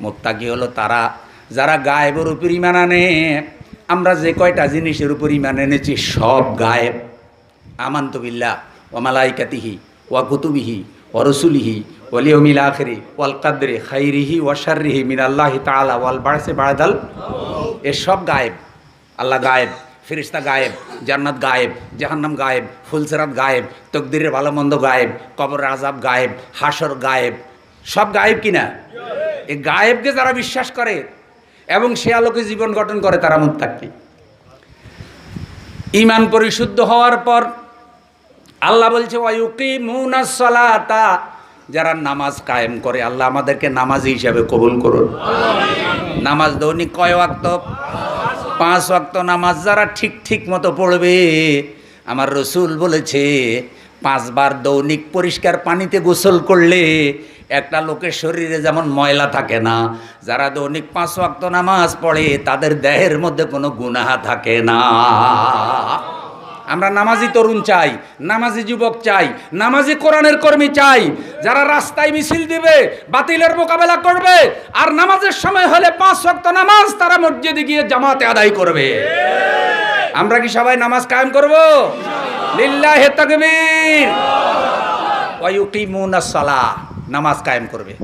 মোত্তাকি হলো তারা। যারা গায়েবের উপর ইমান আনে, আমরা যে কয়টা জিনিসের উপর ইমান এনেছি, সব গায়েব। আমান্ত বিল্লাহ ও মালাইকাতিহি, ওয়া কুতুবিহি ও রসুলিহি ওলিয়মিল আখরি, ওয়াল কাদরে, খাইরিহি ওয়াশারিহি মিন আল্লাহি তাআলা, ওয়াল বাড়সে বাড়দাল এ সব গায়েব। আল্লাহ গায়েব ফিরিস্তা গায়েব, জান্নাত গায়েব, জাহান্নাম গায়েব, ফুলসেরাত গায়েব, তকদিরের ভালো মন্দ গায়েব কবর আজাব গায়েব হাসর গায়েব। সব গায়েব কিনা? এই গায়েবকে যারা বিশ্বাস করে এবং সে আলোকে জীবন গঠন করে, তারা মুত্তাকি। ইমান পরিশুদ্ধ হওয়ার পর আল্লাহ বলছে ওয়ুকি মুনাসলাতা যারা নামাজ কায়েম করে, আল্লাহ আমাদেরকে নামাজি হিসাবে কবুল করুন। নামাজ দৈনিক কয় ওয়াক্ত? পাঁচ ওয়াক্ত নামাজ যারা ঠিক ঠিক মতো পড়বে আমার রসুল বলেছে, পাঁচবার দৈনিক পরিষ্কার পানিতে গোসল করলে একটা লোকের শরীরে যেমন ময়লা থাকে না, যারা দৈনিক পাঁচ ওয়াক্ত নামাজ পড়ে তাদের দেহের মধ্যে কোনো গুনাহা থাকে না। আমরা নামাজি তরুণ চাই, নামাজি যুবক চাই, নামাজি কোরআনের কর্মী চাই, যারা রাস্তায় মিছিল দিবে, বাতিলের মোকাবেলা করবে, আর নামাজের সময় হলে পাঁচ ওয়াক্ত নামাজ তারা মসজিদে গিয়ে জামাতে আদায় করবে। আমরা কি সবাই নামাজ কায়েম করব? লিল্লাহে তাকবীর। ওয়া ইউকিমুনাস সালাহ। নামাজ কায়েম করবে।